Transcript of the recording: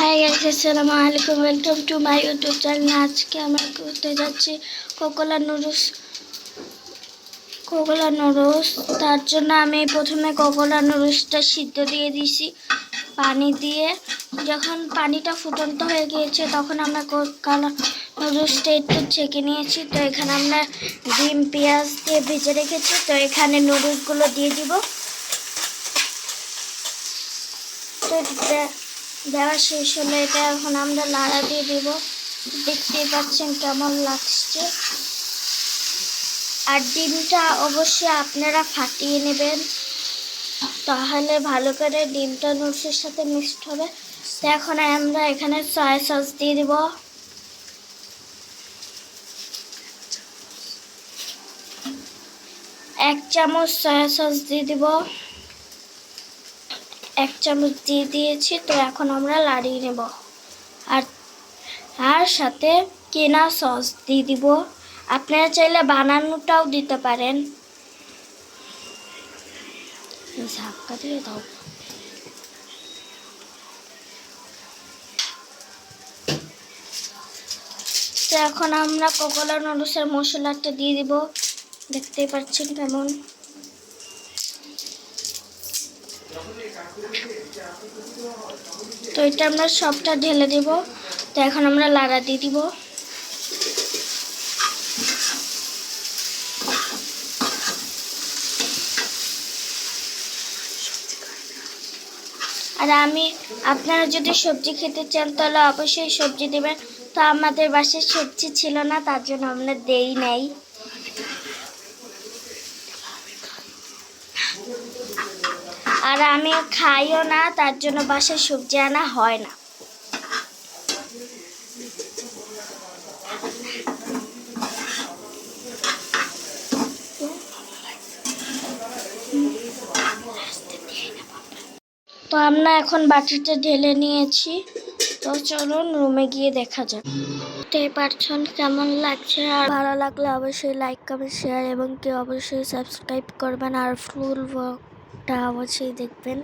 High guys আসসালামু আলাইকুম। Welcome to my YouTube channel আজকে আমরা করতে যাচ্ছি কোকোলা নুডলস কোকোলা নুডলস তার জন্য আমি প্রথমে কোকোলা নুডলসটা সিদ্ধ দিয়ে দিয়েছি। পানি দিয়ে। যখন পানিটা ফুটন্ত হয়ে গিয়েছে, তখন আমরা কোকোলা নুডলসটা একটু ছেঁকে নিয়েছি। তো এখানে আমরা ডিম, পেঁয়াজ দিয়ে ভেজে রেখেছি। তো এখানে নুডলসগুলো দিয়ে দিব। তো দেওয়া শেষ হলে, এটা এখন আমরা লাড়া দিয়ে দেব। দেখতেই পাচ্ছেন কেমন লাগছে। আর ডিমটা অবশ্যই আপনারা ফাটিয়ে নেবেন। তাহলে ভালো করে ডিমটা নুডলসের সাথে মিক্সড হবে। তো এখন আমরা এখানে সয়া সস দিয়ে দিব। এক চামচ সয়া সস দিয়ে দিব। এক চামচ দিয়ে দিয়েছি, তো এখন আমরা লাড়িয়ে নেব। আর আর সাথে কেনা সস দিয়ে দিব। আপনারা চাইলে বানানোটাও দিতে পারেন। ঝাক্কা দিয়ে দাও। তো এখন আমরা কোকোলা নুডলসের মশলাটা দিয়ে দিব। দেখতেই পাচ্ছেন কেমন? তো এটা আমরা সবটা ঢেলে দেব। তো এখন আমরা লাড়া দিয়ে দিব। আর আমি, আপনারা যদি সবজি খেতে চান, তাহলে অবশ্যই সবজি দেবেন। তো আমাদের বাসায় সবজি ছিল না, তার জন্য আমরা দেই নাই। আর আমি খাইও না, তার জন্য বাসায় সবজি আনা হয় না। তো আমরা এখন বাটিতে ঢেলে নিয়েছি। তো চলুন রুমে গিয়ে দেখা যাক। বুঝতেই পারছেন কেমন লাগছে। আর ভালো লাগলে অবশ্যই লাইক কমেন্ট শেয়ার এবং কেউ অবশ্যই সাবস্ক্রাইব করবেন। আর ফুল টা অবশ্যই দেখবেন।